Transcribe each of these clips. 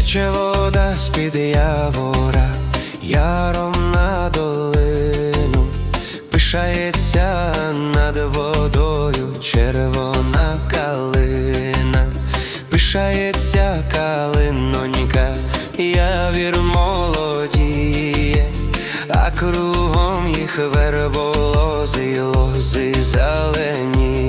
Тече вода з-під явора, яром на долину, пишається над водою червона калина, пишається калинонька, явір молодіє, а кругом їх верболози, лози зеленіють.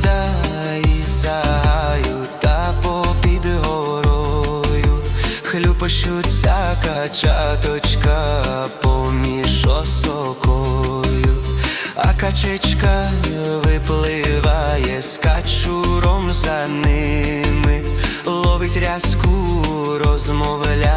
вода та попід горою хлюпощуться качаточка поміж осокою, а качечка випливає з качуром за ними, ловить рязку розмовляє.